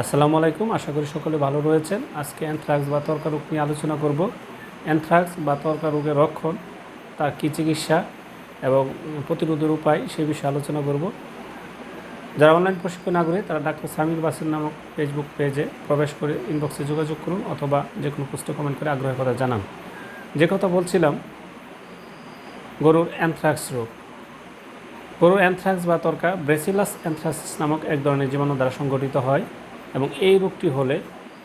আসসালামু আলাইকুম, আশা করি সকলে ভালো রয়েছেন। আজকে অ্যানথ্রাক্স বা তর্কা রোগ নিয়ে আলোচনা করব। অ্যানথ্রাক্স বা তর্কা রোগের রক্ষণ তার কী চিকিৎসা এবং প্রতিরোধের উপায় সে বিষয়ে আলোচনা করব। যারা অনলাইন প্রশিক্ষণ আগ্রহী, তারা ডাক্তার সামির বাসির নামক ফেসবুক পেজে প্রবেশ করে ইনবক্সে যোগাযোগ করুন অথবা যে কোনো পোস্টে কমেন্ট করে আগ্রহের কথা জানান। যে কথা বলছিলাম, গরুর অ্যানথ্রাক্স রোগ। গরুর অ্যানথ্রাক্স বা তর্কা ব্রেসিলাস অ্যানথ্রাসিস নামক এক ধরনের জীবাণু দ্বারা সংগঠিত হয়। এবং এই রোগটি হলে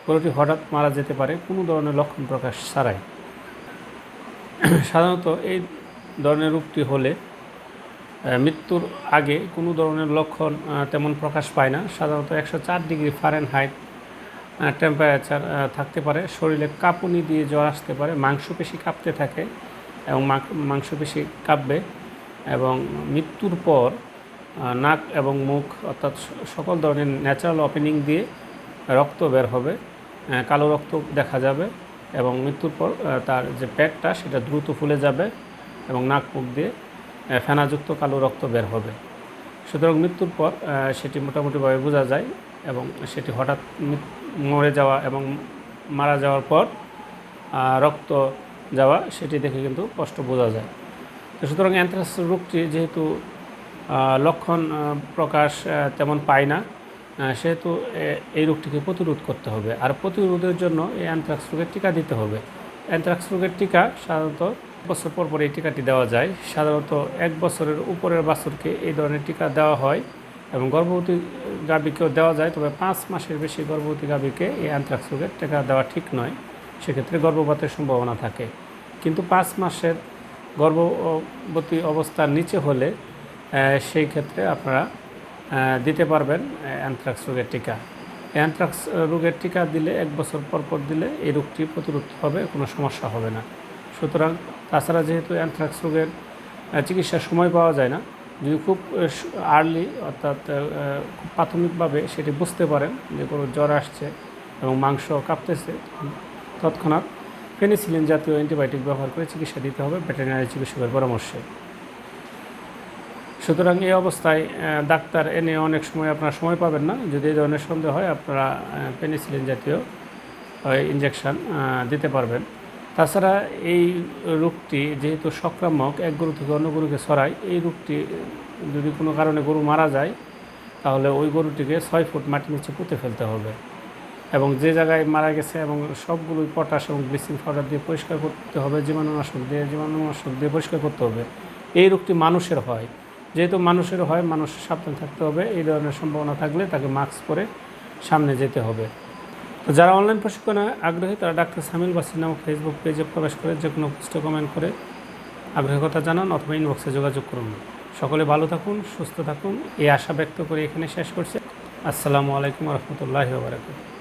গরুটি হঠাৎ মারা যেতে পারে কোনো ধরনের লক্ষণ প্রকাশ ছাড়াই। সাধারণত এই ধরনের রোগটি হলে মৃত্যুর আগে কোনো ধরনের লক্ষণ তেমন প্রকাশ পায় না। সাধারণত একশো চার ডিগ্রি ফারেন হাইট টেম্পারেচার থাকতে পারে। শরীরে কাঁপুনি দিয়ে জ্বর আসতে পারে, মাংসপেশি কাঁপতে থাকে এবং মাংসপেশি কাঁপবে এবং মৃত্যুর পর নাক এবং মুখ, অর্থাৎ সকল ধরনের ন্যাচারাল ওপেনিং দিয়ে রক্ত বের হবে কালো রক্ত দেখা যাবে এবং মৃত্যুর পর তার যে পেটটা সেটা দ্রুত ফুলে যাবে এবং নাক মুখ দিয়ে ফেনাযুক্ত কালো রক্ত বের হবে। সুতরাং মৃত্যুর পর সেটি মোটামুটিভাবে বোঝা যায় এবং সেটি হঠাৎ মরে যাওয়া এবং মারা যাওয়ার পর রক্ত যাওয়া, সেটি দেখে কিন্তু কষ্ট বোঝা যায়। তো সুতরাং অ্যানথ্রাক্স রোগটি যেহেতু লক্ষণ প্রকাশ তেমন পায় না। সেহেতু এই রোগটিকে প্রতিরোধ করতে হবে। আর প্রতিরোধের জন্য এই অ্যান্থ্রাক্স রোগের টিকা দিতে হবে। অ্যান্থ্রাক্স রোগের টিকা সাধারণত বছর পর পর এই টিকাটি দেওয়া যায়। সাধারণত এক বছরের উপরের বাছরকে এই ধরনের টিকা দেওয়া হয় এবং গর্ভবতী গাভীকেও দেওয়া যায়। তবে পাঁচ মাসের বেশি গর্ভবতী গাভীকে এই অ্যান্থ্রাক্স রোগের টিকা দেওয়া ঠিক নয়। সেক্ষেত্রে গর্ভপাতের সম্ভাবনা থাকে। কিন্তু পাঁচ মাসের গর্ভবতী অবস্থার নিচে হলে সেই ক্ষেত্রে আপনারা দিতে পারবেন অ্যানথ্রাক্স রোগের টিকা। অ্যানথ্রাক্স রোগের টিকা দিলে এক বছর পর পর দিলে এই রোগটি প্রতিরোধ হবে, কোনো সমস্যা হবে না। সুতরাং তাছাড়া যেহেতু অ্যানথ্রাক্স রোগের চিকিৎসার সময় পাওয়া যায় না, যদি খুব আর্লি অর্থাৎ খুব প্রাথমিকভাবে সেটি বুঝতে পারেন যে কোনো জ্বর আসছে এবং মাংস কাঁপতেছে তৎক্ষণাৎ পেনিসিলিন জাতীয় অ্যান্টিবায়োটিক ব্যবহার করে চিকিৎসা দিতে হবে ভেটেরিনারি চিকিৎসকের পরামর্শে। সুতরাং এই অবস্থায় ডাক্তার এনে অনেক সময় আপনারা সময় পাবেন না। যদি এই ধরনের সন্দেহ হয়, আপনারা পেনিসিলিন জাতীয় ইঞ্জেকশন দিতে পারবেন। তাছাড়া এই রোগটি যেহেতু সংক্রামক, এক গরু থেকে অন্য গরুকে ছড়ায়, এই রোগটি যদি কোনো কারণে গরু মারা যায়, তাহলে ওই গরুটিকে ছয় ফুট মাটির নিচে পুঁতে ফেলতে হবে। এবং যে জায়গায় মারা গেছে এবং সবগুলোই পটাশ এবং ব্লিচিং পাউডার দিয়ে পরিষ্কার করতে হবে, জীবাণুনাশক দিয়ে জীবাণুনাশক দিয়ে পরিষ্কার করতে হবে, এই রোগটি মানুষের হয়। যেহেতু মানুষের হয়, মানুষ সাবধান থাকতে হবে। এই ধরনের সম্ভাবনা থাকলে তাকে মাস্ক পরে সামনে যেতে হবে। তো যারা অনলাইন প্রশিক্ষণে আগ্রহী, তারা ডাক্তার সামিল বাসির নামক ফেসবুক পেজে প্রবেশ করে যে কোনো পোস্টে কমেন্ট করে আগ্রহের কথা জানান অথবা ইনবক্সে যোগাযোগ করুন। সকলে ভালো থাকুন, সুস্থ থাকুন। এই আশা ব্যক্ত করে এখানে শেষ করছে। আসসালামু আলাইকুম রহমতুল্লাহ বারাকাতুহু।